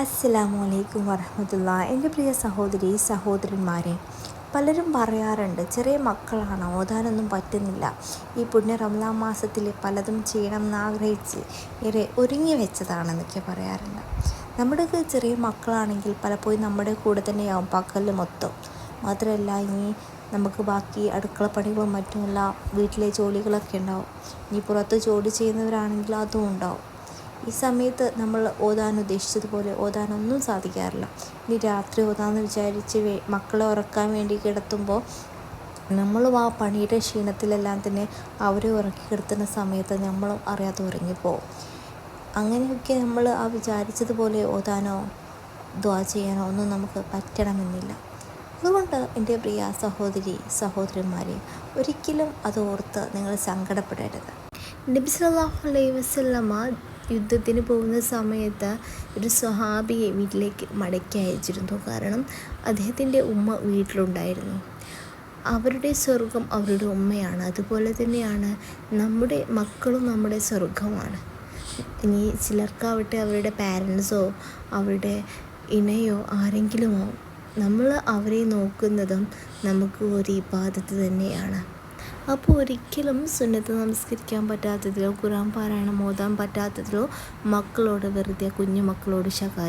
അസ്സലാമു അലൈക്കും എന്റെ പ്രിയ സഹോദരി സഹോദരന്മാരെ പലരും പറയാറുണ്ട് ചെറിയ മക്കളാണ് ഓതാനൊന്നും പറ്റുന്നില്ല. ഈ പുണ്യ റംലാം മാസത്തിൽ പലതും ചെയ്യണം എന്നാഗ്രഹിച്ച് ഏറെ ഒരുങ്ങി വെച്ചതാണെന്നൊക്കെ പറയാറുണ്ട്. നമ്മുടെ ചെറിയ മക്കളാണെങ്കിൽ പലപ്പോഴും നമ്മുടെ കൂടെ തന്നെയാവും പകൽ മൊത്തം. മാത്രമല്ല ഇനി നമുക്ക് ബാക്കി അടുക്കള പണികളും മറ്റുമുള്ള വീട്ടിലെ ജോലികളൊക്കെ ഉണ്ടാവും. ഇനി പുറത്ത് ജോലി ചെയ്യുന്നവരാണെങ്കിൽ അതും ഉണ്ടാവും. ഈ സമയത്ത് നമ്മൾ ഓതാൻ ഉദ്ദേശിച്ചതുപോലെ ഓതാനൊന്നും സാധിക്കാറില്ല. ഇനി രാത്രി ഓതാമെന്ന് വിചാരിച്ച് മക്കളെ ഉറക്കാൻ വേണ്ടി കിടത്തുമ്പോൾ നമ്മളും ആ പണിയുടെ ക്ഷീണത്തിലെല്ലാം തന്നെ അവരെ ഉറക്കി കിടത്തുന്ന സമയത്ത് നമ്മളും അറിയാതെ ഉറങ്ങിപ്പോവും അങ്ങനെയൊക്കെ നമ്മൾ ആ വിചാരിച്ചതുപോലെ ഓതാനോ ദ്വാ ചെയ്യാനോ ഒന്നും നമുക്ക് പറ്റണമെന്നില്ല. അതുകൊണ്ട് എന്റെ പ്രിയ സഹോദരി സഹോദരന്മാരെ ഒരിക്കലും അത് ഓർത്ത് നിങ്ങൾ സങ്കടപ്പെടരുത്. നബിസ് അലൈഹി വസല്ലമ യുദ്ധത്തിന് പോകുന്ന സമയത്ത് ഒരു സ്വഹാബിയെ വീട്ടിലേക്ക് മടക്കി അയച്ചിരുന്നു. കാരണം അദ്ദേഹത്തിന്റെ ഉമ്മ വീട്ടിലുണ്ടായിരുന്നു. അവരുടെ സ്വർഗം അവരുടെ ഉമ്മയാണ്. അതുപോലെ തന്നെയാണ് നമ്മുടെ മക്കളും നമ്മുടെ സ്വർഗമാണ് ഇനി ചിലർക്കാവട്ടെ അവരുടെ പാരൻസോ അവരുടെ ഇണയോ ആരെങ്കിലുമോ നമ്മൾ അവരെ നോക്കുന്നതും നമുക്ക് ഒരു ഇബാദത്ത് തന്നെയാണ്. അപ്പോൾ ഒരിക്കലും സുന്നത്ത് നമസ്കരിക്കാൻ പറ്റാത്തതിലോ ഖുറാൻ പാരായണം ഓതാൻ പറ്റാത്തതിലോ മക്കളോട് വെറുതെ കുഞ്ഞു മക്കളോട് ശകാരി